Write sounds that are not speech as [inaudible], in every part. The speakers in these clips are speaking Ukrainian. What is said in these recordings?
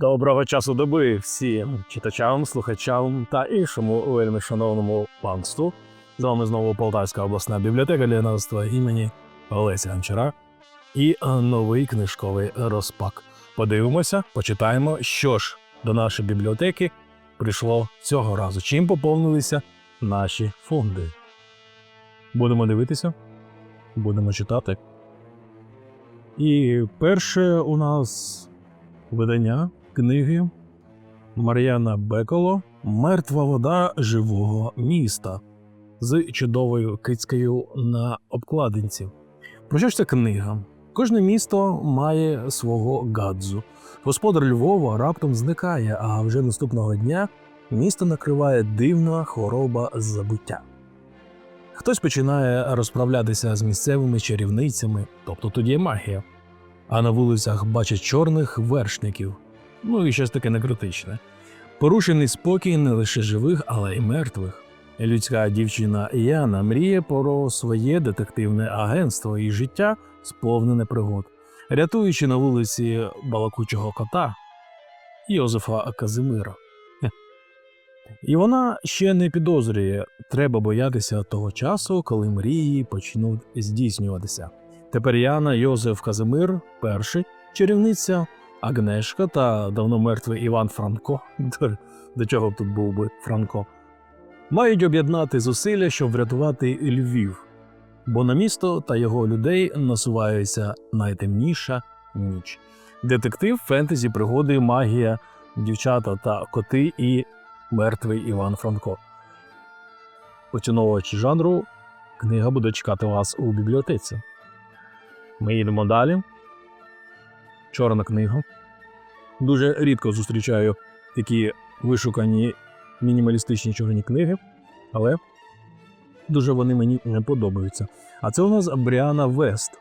Доброго часу доби всім читачам, слухачам та іншому вельми шановному панству. З вами знову Полтавська обласна бібліотека ліцтва імені Олеся Гончара і е, новий книжковий розпак. Подивимося, почитаємо, що ж до нашої бібліотеки прийшло цього разу. Чим поповнилися наші фонди. Будемо дивитися, будемо читати. І перше у нас видання книги Мар'яна Беколо Мертва вода живого міста з чудовою кицькою на обкладинці. Про що ж ця книга? Кожне місто має свого гадзу. Господар Львова раптом зникає, а вже наступного дня місто накриває дивна хвороба забуття. Хтось починає розправлятися з місцевими чарівницями, тобто тоді є магія а на вулицях бачать чорних вершників. Ну і щось таке некритичне. Порушений спокій не лише живих, але й мертвих. Людська дівчина Яна мріє про своє детективне агентство і життя, сповнене пригод, рятуючи на вулиці балакучого кота Йозефа Казимира. І вона ще не підозрює, треба боятися того часу, коли мрії почнуть здійснюватися. Тепер Яна, Йозеф Казимир, перший, чарівниця Агнешка та давно мертвий Іван Франко. [laughs] До, чого б тут був би Франко? Мають об'єднати зусилля, щоб врятувати Львів, бо на місто та його людей насувається найтемніша ніч. Детектив, фентезі, пригоди, магія, дівчата та коти і мертвий Іван Франко. Поціновувачі жанру, книга буде чекати вас у бібліотеці. Ми їдемо далі. Чорна книга. Дуже рідко зустрічаю такі вишукані мінімалістичні чорні книги, але дуже вони мені не подобаються. А це у нас Бріана Вест.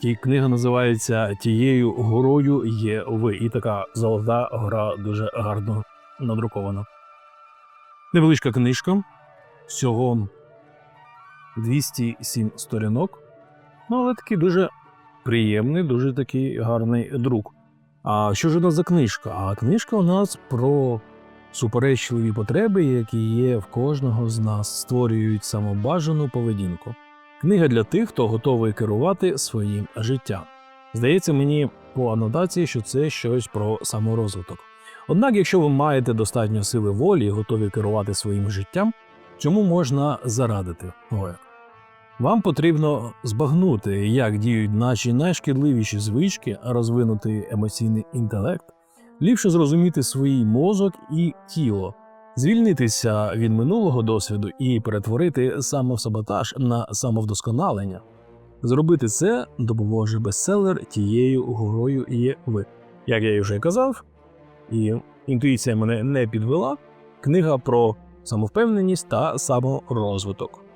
Ті книга називається Тією горою є ви. І така золота гора дуже гарно надрукована. Невеличка книжка. Всього 207 сторінок. Ну, але такий дуже приємний, дуже такий гарний друк. А що ж у нас за книжка? А книжка у нас про суперечливі потреби, які є в кожного з нас, створюють самобажану поведінку. Книга для тих, хто готовий керувати своїм життям. Здається мені по анотації, що це щось про саморозвиток. Однак, якщо ви маєте достатньо сили волі і готові керувати своїм життям, цьому можна зарадити. Вам потрібно збагнути, як діють наші найшкідливіші звички, розвинути емоційний інтелект, ліпше зрозуміти свій мозок і тіло, звільнитися від минулого досвіду і перетворити самосаботаж на самовдосконалення. Зробити це допоможе бестселер тією горою є ви. Як я і вже казав, і інтуїція мене не підвела. Книга про самовпевненість та саморозвиток.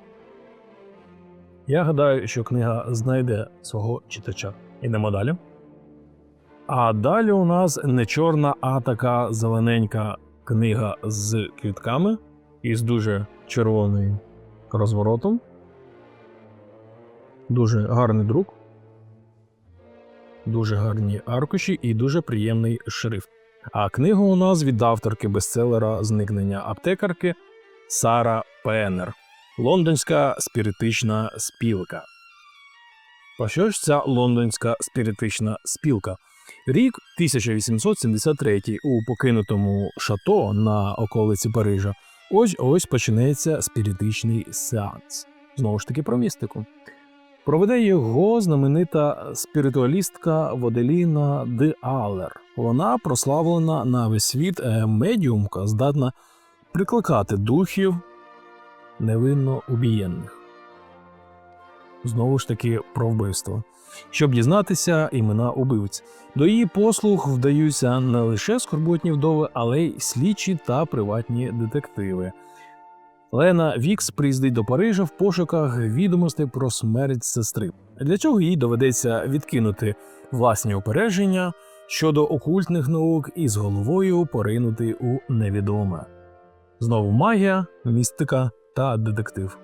Я гадаю, що книга знайде свого читача. Ідемо далі. А далі у нас не чорна, а така зелененька книга з квітками із дуже червоним розворотом. Дуже гарний друк, дуже гарні аркуші і дуже приємний шрифт. А книга у нас від авторки бестселера Зникнення аптекарки Сара Пеннер. Лондонська спіритична спілка. Про що ж ця лондонська спіритична спілка? Рік 1873 у покинутому шато на околиці Парижа. Ось ось почнеться спіритичний сеанс. Знову ж таки про містику. Проведе його знаменита спіритуалістка Воделіна Де Алер. Вона прославлена на весь світ е, медіумка, здатна прикликати духів невинно убієнних. Знову ж таки про вбивство. Щоб дізнатися імена убивць. До її послуг вдаються не лише скорботні вдови, але й слідчі та приватні детективи. Лена Вікс приїздить до Парижа в пошуках відомостей про смерть сестри. Для цього їй доведеться відкинути власні упередження щодо окультних наук і з головою поринути у невідоме. Знову магія, містика та детектив.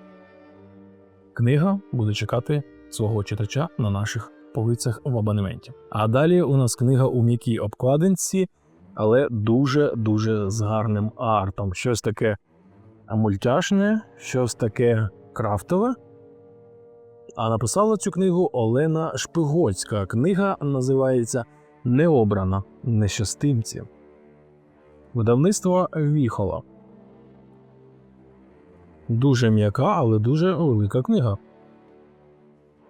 Книга буде чекати свого читача на наших полицях в абонементі. А далі у нас книга у м'якій обкладинці але дуже-дуже з гарним артом. Щось таке мультяшне, щось таке крафтове. А написала цю книгу Олена Шпигоцька. Книга називається Необрана нещастимці. Видавництво Віхола. Дуже м'яка, але дуже велика книга.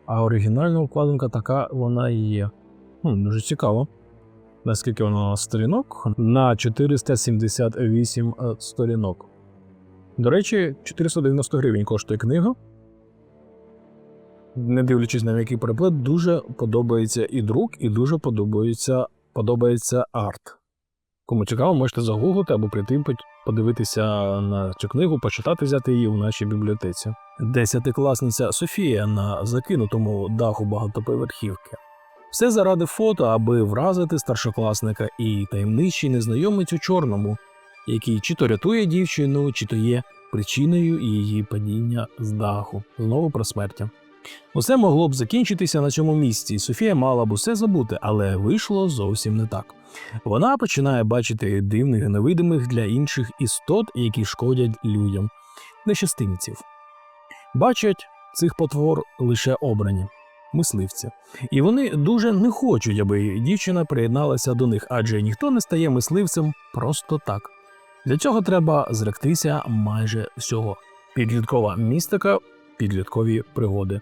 А оригінальна вкладинка така вона і є. Хм, дуже цікаво. Наскільки вона сторінок? На 478 е, сторінок. До речі, 490 гривень коштує книга. Не дивлячись на який переплет, дуже подобається і друк, і дуже подобається, подобається арт. Кому цікаво, можете загуглити або прийти подивитися на цю книгу, почитати, взяти її у нашій бібліотеці. Десятикласниця Софія на закинутому даху багатоповерхівки. Все заради фото, аби вразити старшокласника і таємничий незнайомець у чорному, який чи то рятує дівчину, чи то є причиною її падіння з даху. Знову про смерть. Усе могло б закінчитися на цьому місці, і Софія мала б усе забути, але вийшло зовсім не так. Вона починає бачити дивних невидимих для інших істот, які шкодять людям, нещастинців. Бачать цих потвор лише обрані мисливці. І вони дуже не хочуть, аби дівчина приєдналася до них, адже ніхто не стає мисливцем просто так. Для цього треба зректися майже всього. Підліткова містика, підліткові пригоди.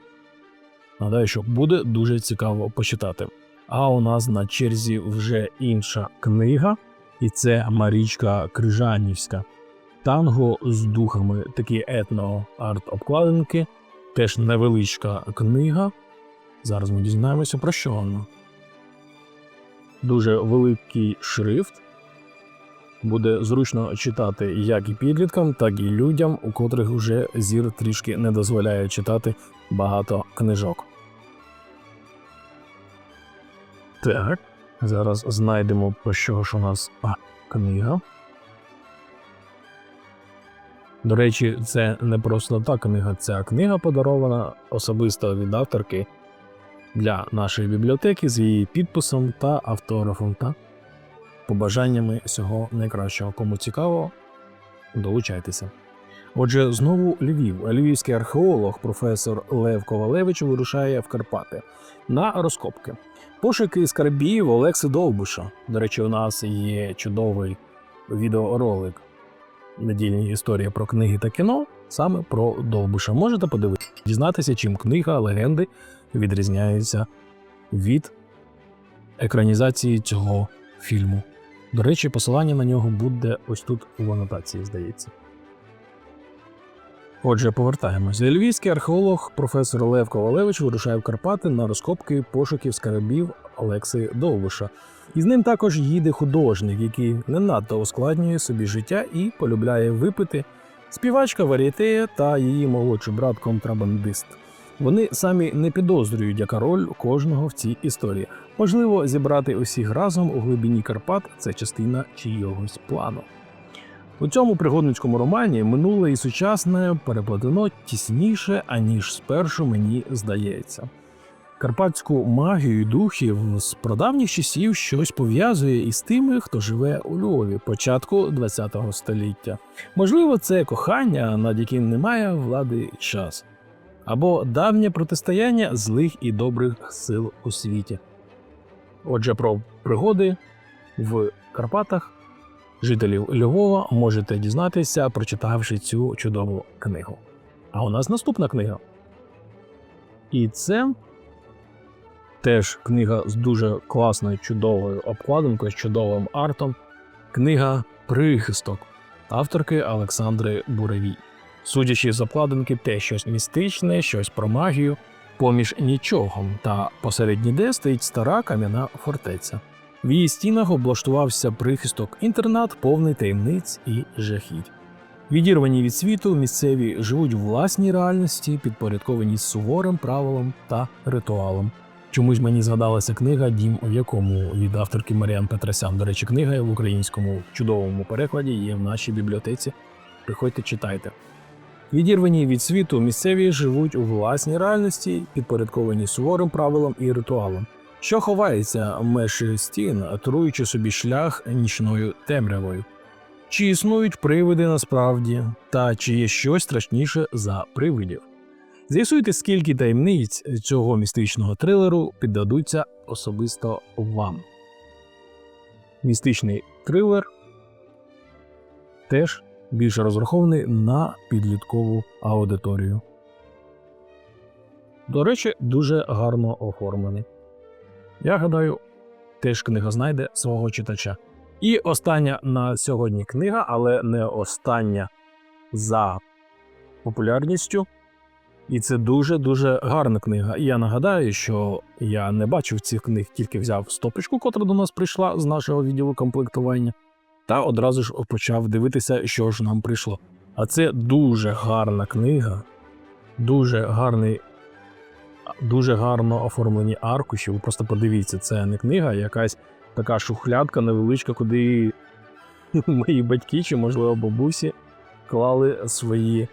Нагадаю, що буде дуже цікаво почитати. А у нас на черзі вже інша книга, і це Марічка Крижанівська. Танго з духами, такі етно-арт-обкладинки, теж невеличка книга. Зараз ми дізнаємося про що вона. Дуже великий шрифт. Буде зручно читати як і підліткам, так і людям, у котрих вже зір трішки не дозволяє читати багато книжок. Так, зараз знайдемо про що ж у нас а, книга. До речі, це не просто та книга, ця книга подарована особисто від авторки для нашої бібліотеки з її підписом та автографом та побажаннями всього найкращого. Кому цікаво, долучайтеся. Отже, знову Львів. Львівський археолог, професор Лев Ковалевич вирушає в Карпати на розкопки. Пошуки скарбів Олекси Довбуша. До речі, у нас є чудовий відеоролик недільні історії про книги та кіно, саме про Довбуша. Можете подивитися, дізнатися, чим книга, легенди відрізняються від екранізації цього фільму. До речі, посилання на нього буде ось тут у анотації, здається. Отже, повертаємося. Львівський археолог професор Лев Ковалевич вирушає в Карпати на розкопки пошуків скарбів Олекси Довбуша. І з ним також їде художник, який не надто ускладнює собі життя і полюбляє випити, співачка Варієтея та її молодший брат контрабандист. Вони самі не підозрюють, яка роль кожного в цій історії. Можливо, зібрати усіх разом у глибині Карпат це частина чийогось плану. У цьому пригодницькому романі минуле і сучасне переплетено тісніше, аніж спершу мені здається. Карпатську магію духів з прадавніх часів щось пов'язує із тими, хто живе у Львові початку ХХ століття. Можливо, це кохання, над яким немає влади час, або давнє протистояння злих і добрих сил у світі. Отже, про пригоди в Карпатах жителів Львова можете дізнатися, прочитавши цю чудову книгу. А у нас наступна книга. І це теж книга з дуже класною, чудовою обкладинкою, з чудовим артом. Книга Прихисток авторки Олександри Буревій. Судячи з обкладинки, те щось містичне, щось про магію, поміж нічого, та посеред ніде стоїть стара кам'яна фортеця. В її стінах облаштувався прихисток інтернат, повний таємниць і жахіть. Відірвані від світу, місцеві живуть у власній реальності, підпорядковані суворим правилам та ритуалам. Чомусь мені згадалася книга Дім у якому від авторки Маріан Петросян. До речі, книга в українському чудовому перекладі є в нашій бібліотеці. Приходьте, читайте. Відірвані від світу, місцеві живуть у власній реальності, підпорядковані суворим правилам і ритуалам. Що ховається меж стін, труючи собі шлях нічною темрявою. Чи існують привиди насправді, та чи є щось страшніше за привидів? З'ясуйте, скільки таємниць цього містичного трилеру піддадуться особисто вам. Містичний трилер теж більше розрахований на підліткову аудиторію. До речі, дуже гарно оформлений. Я гадаю, теж книга знайде свого читача. І остання на сьогодні книга, але не остання за популярністю. І це дуже-дуже гарна книга. І я нагадаю, що я не бачив цих книг, тільки взяв стопочку, котра до нас прийшла з нашого відділу комплектування, та одразу ж почав дивитися, що ж нам прийшло. А це дуже гарна книга, дуже гарний, дуже гарно оформлені аркуші. Ви просто подивіться, це не книга, а якась така шухлядка невеличка, куди [laughs] мої батьки чи, можливо, бабусі клали свої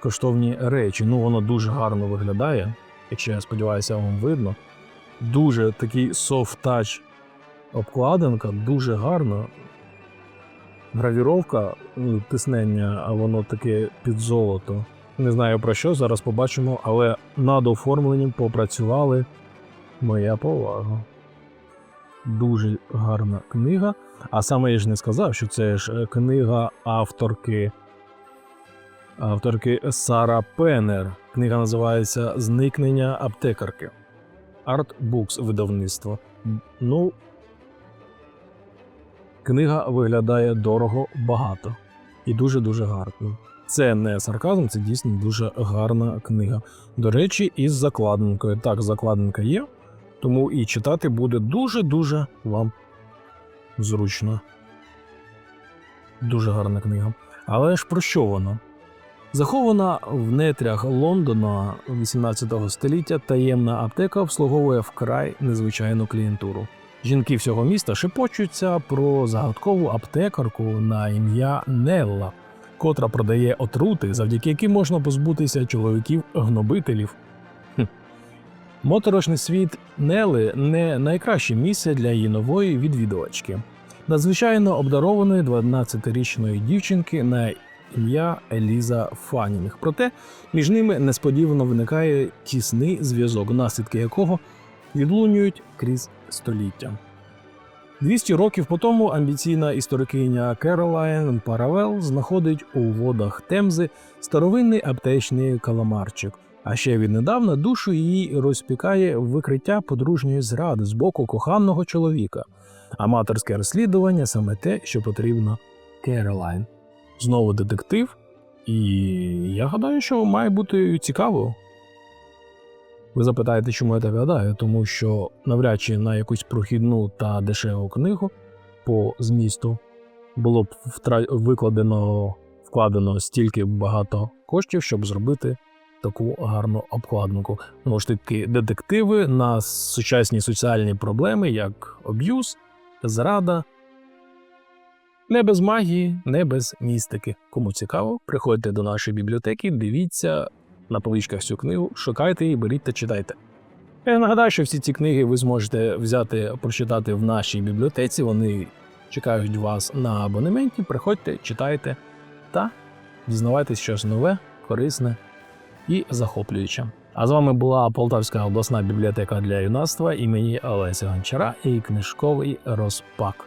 коштовні речі. Ну, воно дуже гарно виглядає, якщо я сподіваюся, вам видно. Дуже такий touch обкладинка, дуже гарно. Гравіровка, ну, тиснення, а воно таке під золото. Не знаю про що, зараз побачимо, але над оформленням попрацювали. Моя повага. Дуже гарна книга. А саме я ж не сказав, що це ж е, книга авторки авторки Сара Пеннер. Книга називається Зникнення аптекарки. Books видавництво. Ну, книга виглядає дорого багато і дуже-дуже гарно. Це не сарказм, це дійсно дуже гарна книга. До речі, із закладинкою. Так, закладинка є, тому і читати буде дуже-дуже вам зручно. Дуже гарна книга. Але ж про що вона? Захована в нетрях Лондона 18 століття таємна аптека обслуговує вкрай незвичайну клієнтуру. Жінки всього міста шепочуться про загадкову аптекарку на ім'я Нелла, котра продає отрути, завдяки яким можна позбутися чоловіків-гнобителів. Моторошний світ Нели не найкраще місце для її нової відвідувачки. Надзвичайно обдарованої 12-річної дівчинки на ім'я Еліза Фанінг. Проте між ними несподівано виникає тісний зв'язок, наслідки якого відлунюють крізь століття. 200 років по тому амбіційна історикиня Керолайн Паравел знаходить у водах Темзи старовинний аптечний каламарчик. А ще віднедавна душу її розпікає викриття подружньої зради з боку коханого чоловіка. Аматорське розслідування саме те, що потрібно Керолайн. Знову детектив, і я гадаю, що має бути цікаво. Ви запитаєте, чому я так гадаю? Тому що навряд чи на якусь прохідну та дешеву книгу по змісту було б викладено, вкладено стільки багато коштів, щоб зробити таку гарну обкладинку. Знову ж таки, детективи на сучасні соціальні проблеми, як аб'юз, зрада. Не без магії, не без містики. Кому цікаво, приходьте до нашої бібліотеки, дивіться на поличках цю книгу, шукайте її, беріть та читайте. Я нагадаю, що всі ці книги ви зможете взяти, прочитати в нашій бібліотеці. Вони чекають вас на абонементі. Приходьте, читайте та дізнавайтесь щось нове, корисне і захоплююче. А з вами була Полтавська обласна бібліотека для юнацтва імені Олеся Гончара і книжковий розпак.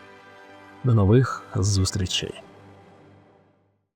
До нових зустрічей!